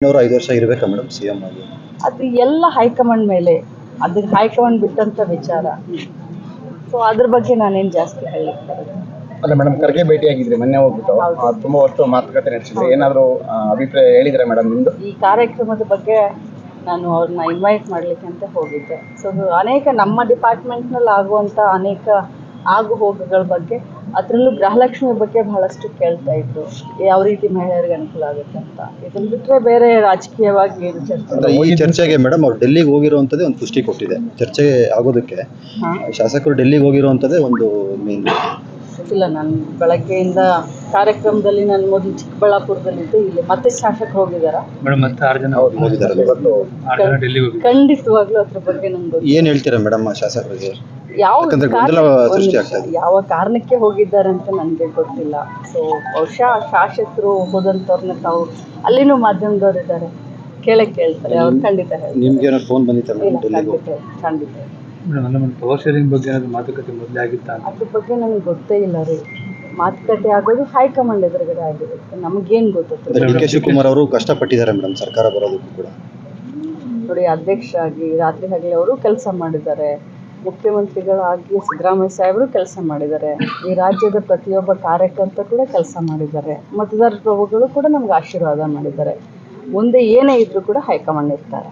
ಇನ್ನೂರು ಐದು ವರ್ಷ ಇರಬೇಕಾ ಮೇಡಮ್ ಸಿ ಎಂ ಆಗಿ? ಅದು ಎಲ್ಲ ಹೈಕಮಾಂಡ್ ಮೇಲೆ ಅದ್ರ ಹೈಕಮಾಂಡ್ ಬಿಟ್ಟಂತ ವಿಚಾರ. ಸೊ ಅದ್ರ ಬಗ್ಗೆ ನಾನೇನ್ ಜಾಸ್ತಿ ಹೇಳಲಿಕ್ಕೆ. ಅಲ್ಲ ಮೇಡಮ್ ಖರ್ಗೆ ಭೇಟಿಯಾಗಿದ್ರಿ ಮೊನ್ನೆ ಹೋಗ್ಬಿಟ್ಟು ಆ, ತುಂಬಾ ಹೊತ್ತು ಮಾತುಕತೆ ನಡೆಸಿದ್ರೆ ಏನಾದ್ರು ಆ, ಅಭಿಪ್ರಾಯ ಹೇಳಿದ್ರೆ ಮೇಡಮ್ ನಿಮ್ದು? ಈ ಕಾರ್ಯಕ್ರಮದ ಬಗ್ಗೆ ನಾನು ಅವ್ರನ್ನ ಇನ್ವೈಟ್ ಮಾಡ್ಲಿಕ್ಕೆ ಅಂತ ಹೋಗಿದ್ದೆ. ಸೊ ಅನೇಕ ನಮ್ಮ ಡಿಪಾರ್ಟ್ಮೆಂಟ್ನಲ್ಲಿ ಆಗುವಂಥ ಅನೇಕ ಆಗು ಹೋಗುಗಳ ಬಗ್ಗೆ ಅದರಲ್ಲೂ ಗೃಹಲಕ್ಷ್ಮಿ ಬಗ್ಗೆ ಬಹಳಷ್ಟು ಕೇಳ್ತಾ ಇದ್ರು. ಯಾವ ರೀತಿ ಮಹಿಳೆಯರಿಗೆ ಅನುಕೂಲ ಆಗುತ್ತೆ ಅಂತ. ಇದನ್ನ ಬಿಟ್ಟರೆ ಬೇರೆ ರಾಜಕೀಯವಾಗಿ ಏನು ಚರ್ಚೆ ಅಂದ್ರೆ ಈ ಚರ್ಚೆಗೆ ಮೇಡಮ್ ಅವ್ರು ಡೆಲ್ಲಿಗೆ ಹೋಗಿರುವಂಥದ್ದೇ ಒಂದು ಪುಷ್ಟಿ ಕೊಟ್ಟಿದೆ. ಚರ್ಚೆ ಆಗೋದಕ್ಕೆ ಶಾಸಕರು ಡೆಲ್ಲಿಗೆ ಹೋಗಿರುವಂಥದ್ದೇ ಒಂದು ಮೇನ್ ಇಲ್ಲ ನಾನು ಬೆಳಗ್ಗೆಯಿಂದ ಕಾರ್ಯಕ್ರಮದಲ್ಲಿ ನಾನು ಮೊದಲು ಚಿಕ್ಕಬಳ್ಳಾಪುರದಲ್ಲಿದ್ದೆ ಇಲ್ಲಿ ಮತ್ತೆ ಶಾಸಕರು ಹೋಗಿದ್ದಾರಾ ಮೇಡಮ್ ಮತ್ತೆ ಆರು ಜನ ಹೋಗಿದ್ದಾರೆ ಇವತ್ತು ಆರು ಜನ ಡೆಲ್ಲಿಗೆ ಹೋಗಿ ಖಂಡಿತವಾಗ್ಲೂ ಅದ್ರ ಬಗ್ಗೆ ನಂಗೆ ಏನು ಏನ್ ಹೇಳ್ತೀರಾ ಮೇಡಮ್ ಶಾಸಕರಿಗೆ? ಯಾವ ಕಾರಣ-. ಯಾವ ಕಾರಣಕ್ಕೆ ಹೋಗಿದ್ದಾರೆ ಅಂತ ನನಗೆ ಗೊತ್ತಿಲ್ಲ. ಸೊ ಬಹುಶಃ ಶಾಸಕರು ಹೋದಂತವ್ರನ್ನ ತಾವು ಅಲ್ಲಿನೂ ಮಾಧ್ಯಮದವ್ರು ಇದ್ದಾರೆ ಕೇಳಕ್ ಕೇಳ್ತಾರೆ ಅವ್ರು ಖಂಡಿತ ಹೇಳ್ತಾರೆ. ನಿಮ್ಗೆ ಏನೋ ಫೋನ್ ಬಂದಿತ್ತ ಇಲ್ಲ ಖಂಡಿತ ಖಂಡಿತ ಮೇಡಮ್ ಅಲ್ಲ ಪವರ್ ಶೇರಿಂಗ್ ಬಗ್ಗೆ ಏನಾದ್ರು ಮಾತುಕತೆ ಮೊದಲೇ ಆಗಿತ್ತಾ ಅಂತ? ಅದ್ರ ಬಗ್ಗೆ ನನಗೆ ಗೊತ್ತೇ ಇಲ್ಲ ರೀ. ಮಾತುಕತೆ ಆಗೋದು ಹೈಕಮಾಂಡ್ ಎದುರುಗಡೆ ಆಗಿರುತ್ತೆ. ನಮಗೇನು ಗೊತ್ತಿತ್ತು ಡಿ ಕೆ ಶಿವಕುಮಾರ್ ಅವರು ಕಷ್ಟಪಟ್ಟಿದ್ದಾರೆ ಮೇಡಮ್ ಸರ್ಕಾರ ಬರೋದಕ್ಕೂ ಕೂಡ. ನೋಡಿ ಅಧ್ಯಕ್ಷ ಆಗಿ ರಾತ್ರಿ ಹಗಲಿ ಅವರು ಕೆಲಸ ಮಾಡಿದ್ದಾರೆ. ಮುಖ್ಯಮಂತ್ರಿಗಳಾಗಿ ಸಿದ್ದರಾಮಯ್ಯ ಸಾಹೇಬರು ಕೆಲಸ ಮಾಡಿದ್ದಾರೆ. ಈ ರಾಜ್ಯದ ಪ್ರತಿಯೊಬ್ಬ ಕಾರ್ಯಕರ್ತ ಕೂಡ ಕೆಲಸ ಮಾಡಿದ್ದಾರೆ. ಮತದಾರ ಪ್ರಭುಗಳು ಕೂಡ ನಮ್ಗೆ ಆಶೀರ್ವಾದ ಮಾಡಿದ್ದಾರೆ. ಮುಂದೆ ಏನೇ ಇದ್ರೂ ಕೂಡ ಹೈಕಮಾಂಡ್ ಇರ್ತಾರೆ.